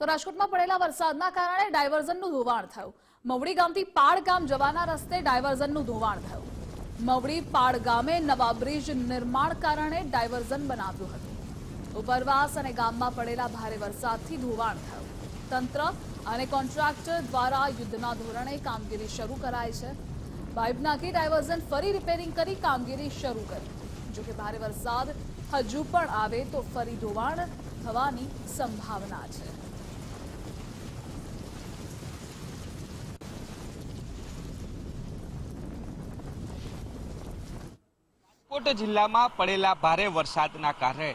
તો રાજકોટમાં પડેલા વરસાદના કારણે ડાયવર્ઝનનું ધોવાણ થયું. મવડી ગામથી પાડ ગામ જવાના રસ્તે ડાયવર્ઝનનું ધોવાણ થયું. મવડી પાળ ગામે નવા બ્રિજ નિર્માણ કારણે ડાયવર્ઝન બનાવ્યું હતું. ઉપરવાસ અને ગામમાં પડેલા ભારે વરસાદથી ધોવાણ થયું. તંત્ર અને કોન્ટ્રાક્ટર દ્વારા યુદ્ધના ધોરણે કામગીરી શરૂ કરાઈ છે. પાઇપ નાખી ડાયવર્ઝન ફરી રિપેરિંગ કરી કામગીરી શરૂ કરી. જોકે ભારે વરસાદ હજુ પણ આવે તો ફરી ધોવાણ થવાની સંભાવના છે. રાજકોટ જિલ્લામાં પડેલા ભારે વરસાદના કારણે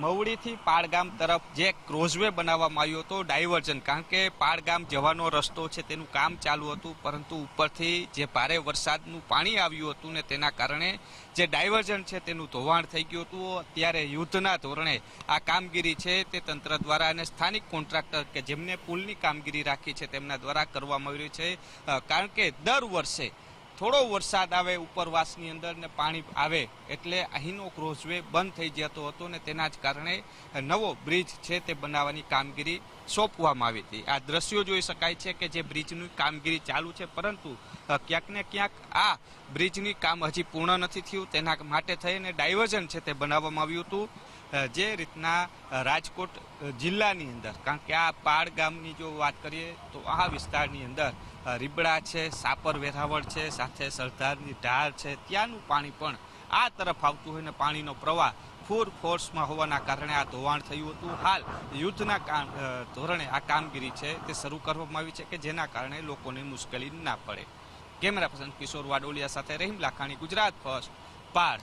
મવડીથી પાડગામ તરફ જે ક્રોઝવે બનાવવામાં આવ્યો હતો ડાયવર્ઝન, કારણ કે પાડગામ જવાનો રસ્તો છે તેનું કામ ચાલુ હતું, પરંતુ ઉપરથી જે ભારે વરસાદનું પાણી આવ્યું હતું ને તેના કારણે જે ડાયવર્ઝન છે તેનું ધોવાણ થઈ ગયું હતું. ત્યારે યુદ્ધના ધોરણે આ કામગીરી છે તે તંત્ર દ્વારા અને સ્થાનિક કોન્ટ્રાક્ટર કે જેમને પુલની કામગીરી રાખી છે તેમના દ્વારા કરવામાં આવી રહી છે. કારણ કે દર વર્ષે થોડો વરસાદ આવે ઉપરવાસની અંદર ને પાણી આવે એટલે અહીંનો ક્રોઝવે બંધ થઈ જતો હતો ને તેના જ કારણે નવો બ્રિજ છે તે બનાવવાની કામગીરી સોંપવામાં આવી હતી. આ દ્રશ્યો જોઈ શકાય છે કે જે બ્રિજની કામગીરી ચાલુ છે, પરંતુ ક્યાંક ને ક્યાંક આ બ્રિજની કામ હજી પૂર્ણ નથી થયું. તેના માટે થઈને ડાયવર્ઝન છે તે બનાવવામાં આવ્યું હતું. જે રીતના રાજકોટ જિલ્લાની અંદર, કારણ કે આ પાડ ગામની જો વાત કરીએ, તો આ વિસ્તારની અંદર રીબડા છે, સાપર વેરાવળ છે, સાથે સરદારની ઢાળ છે, ત્યાંનું પાણી પણ આ તરફ આવતું હોય ને પાણીનો પ્રવાહ ફૂર ફોર્સમાં હોવાના કારણે આ ધોવાણ થયું હતું. હાલ યુદ્ધના કામ ધોરણે આ કામગીરી છે તે શરૂ કરવામાં આવી છે કે જેના કારણે લોકોને મુશ્કેલી ના પડે. કેમેરા પર્સન કિશોર વાડોલિયા સાથે રહીમ લાખાણી, ગુજરાત ફર્સ્ટ પાડ